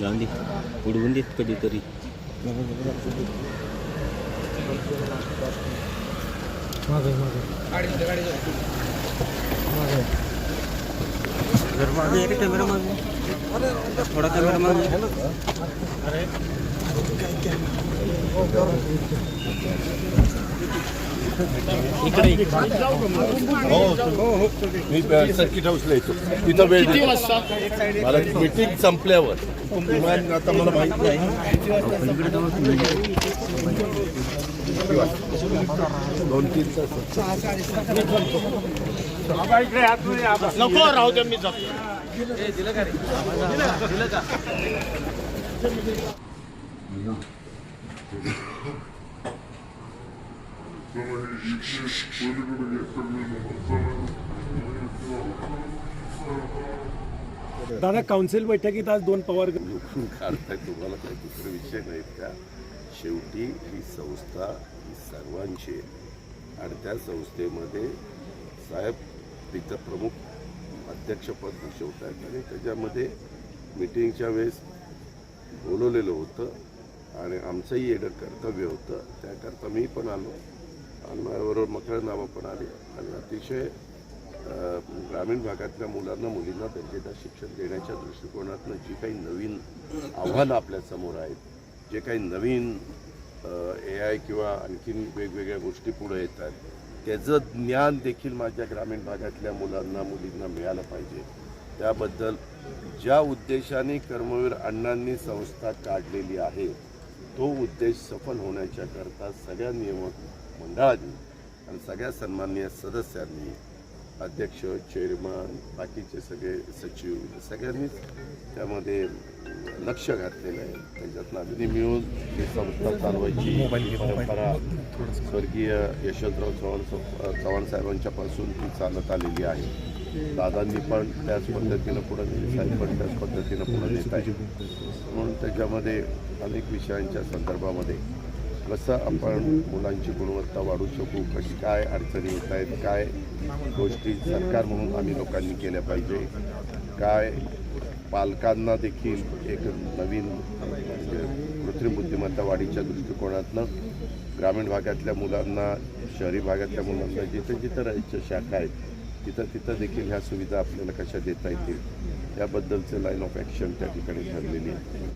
जाऊन दे. उडवून देत कधीतरी. मागे ये रे कॅमेरा मागे थोडा कॅमेरा मागे. इकडे. मी सर्किट हाऊसला येतो तिथं वेळ. मला मीटिंग संपल्यावर आता मला माहीत नाही? दोन तीन तास नको राहू द्या मी जातो दादा काउन्सिल बैठकीत आज दोन पवार लुटून काढताय तुम्हाला काही दुसरे विषय नाहीत का? शेवटी ही संस्था ही सर्वांची आहे. आणि त्या संस्थेमध्ये साहेब तिचं प्रमुख अध्यक्षपद भूषवत आहेत आणि त्याच्यामध्ये मिटिंगच्या वेळेस बोलवलेलं होतं आणि आमचंही येणं कर्तव्य होतं. त्याकरता मी पण आलो. आणि माझ्याबरोबर मकरंद नावं पण आले. आणि अतिशय ग्रामीण भागातल्या मुलांना मुलींना दर्जेदार शिक्षण देण्याच्या दृष्टिकोनातनं जी काही नवीन आव्हानं आपल्यासमोर आहेत जे काही नवीन ए आय किंवा आणखीन वेगवेगळ्या गोष्टी पुढे येतात त्याचं ज्ञान देखील माझ्या ग्रामीण भागातल्या मुलांना मुलींना मिळालं पाहिजे. त्याबद्दल ज्या उद्देशाने कर्मवीर अण्णांनी संस्था काढलेली आहे तो उद्देश सफल होण्याच्या करता सगळ्या नियमक मंडळांनी आणि सगळ्या सन्माननीय सदस्यांनी अध्यक्ष चेअरमन बाकीचे सगळे सचिव सगळ्यांनीच त्यामध्ये लक्ष घातलेलं आहे. त्याच्यातनं अगदी मिळून ही संस्था चालवायची परंपरा स्वर्गीय यशवंतराव चव्हाण चव्हाण साहेबांच्यापासून ती चालत आलेली आहे. दादांनी पण त्याच पद्धतीनं पुढं नेली साहेब पण त्याच पद्धतीनं पुढं नेत आहे म्हणून त्याच्यामध्ये अनेक विषयांच्या संदर्भामध्ये कसं आपण मुलांची गुणवत्ता वाढू शकू कशी काय अडचणी येत आहेत काय गोष्टी सरकार म्हणून आम्ही लोकांनी केल्या पाहिजे काय पालकांना देखील एक नवीन म्हणजे कृत्रिम बुद्धिमत्ता वाढीच्या दृष्टिकोनातनं ग्रामीण भागातल्या मुलांना शहरी भागातल्या मुलांना जिथं जिथं राहायच्या शाखा आहेत तिथं तिथं देखील ह्या सुविधा आपल्याला कशा देता येतील? त्याबद्दलचं लाईन ऑफ ॲक्शन त्या ठिकाणी ठरलेली आहे.